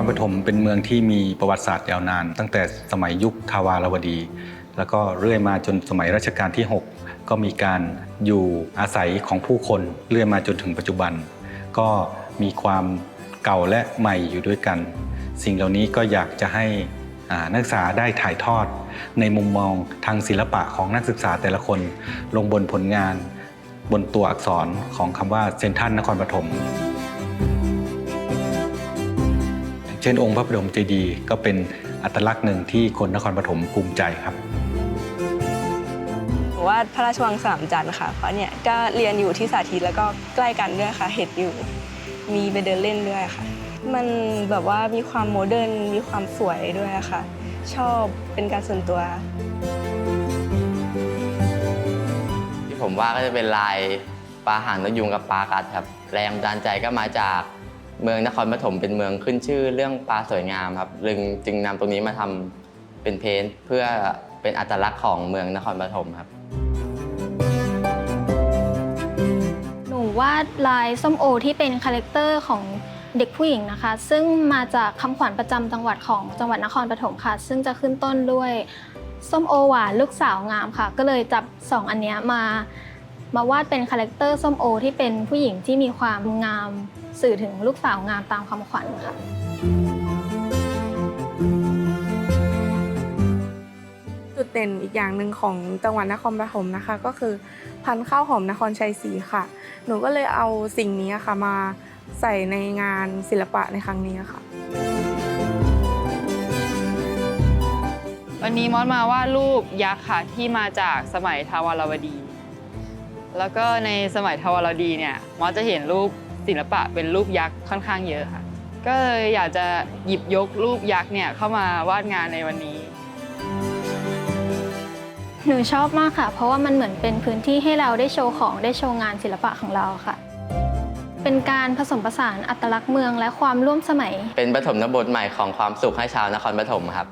รปฐมเป็นเมืองที่มีประวัติศาสตร์ยาวนาน ตั้งแต่สมัยยุคทาวารวดี แล้วก็เรื่อยมาจนสมัยรัชกาลที่ 6 ก็มีการอยู่อาศัยของผู้คนเรื่อยมาจนถึงปัจจุบัน ก็มีความเก่าและใหม่อยู่ด้วยกัน สิ่งเหล่านี้ก็อยากจะให้นักศึกษาได้ถ่ายทอด ในมุมมองทางศิลปะของนักศึกษาแต่ละคน ลงบนผลงาน บนตัวอักษรของคำว่าเซนทรันนครปฐม เช่นองค์พระปฐมเจดีย์ก็เป็นอัตลักษณ์หนึ่งที่คนนครปฐมภูมิใจครับหรือว่าพระราชวังสามจันทร์ค่ะ เพราะเนี่ยก็เรียนอยู่ที่สาธิตแล้วก็ใกล้กันด้วยค่ะ เห็นอยู่ มีไปเดินเล่นด้วยค่ะ มันแบบว่ามีความโมเดิร์น มีความสวยด้วยค่ะ ชอบเป็นการส่วนตัว ที่ผมว่าก็จะเป็นลายปลาหางนกยุงกับปลากัดครับ แรงบันดาลใจก็มาจาก เมืองนครปฐมเป็นเมืองขึ้นชื่อเรื่องปลาสวยงามครับจึงจึงนำตรงนี้มาทำเป็นเพนท์เพื่อเป็นอัตลักษณ์ของเมืองนครปฐมครับ หนูวาดลายส้มโอที่เป็นคาแรคเตอร์ของเด็กผู้หญิงนะคะ ซึ่งมาจากคำขวัญประจำจังหวัดของจังหวัดนครปฐมค่ะ ซึ่งจะขึ้นต้นด้วยส้มโอหวานลูกสาวงามค่ะ ก็เลยจับสองอันเนี้ยมา มาวาดเป็นคาแรคเตอร์ส้มโอ ที่เป็นผู้หญิงที่มีความงามสื่อถึงลูกสาวงามตามคำขวัญค่ะจุดเด่นอีกอย่างหนึ่งของจังหวัดนครปฐมนะคะ ก็คือพันธุ์ข้าวหอมนครชัยศรีค่ะ หนูก็เลยเอาสิ่งนี้ค่ะมาใส่ในงานศิลปะในครั้งนี้ค่ะวันนี้มอสมาวาดรูปยักษ์ค่ะที่มาจากสมัยทาวารวดี แล้วก็ในสมัยทาวารวดีเนี่ยมอสจะเห็นรูปศิลปะเป็นรูปยักษ์ค่อนข้างเยอะค่ะ ก็เลยอยากจะหยิบยกรูปยักษ์เนี่ยเข้ามาวาดงานในวันนี้ หนูชอบมากค่ะ เพราะว่ามันเหมือนเป็นพื้นที่ให้เราได้โชว์ของได้โชว์งานศิลปะของเราค่ะ เป็นการผสมผสานอัตลักษณ์เมืองและความร่วมสมัย เป็นปฐมบทใหม่ของความสุขให้ชาวนครปฐมครับ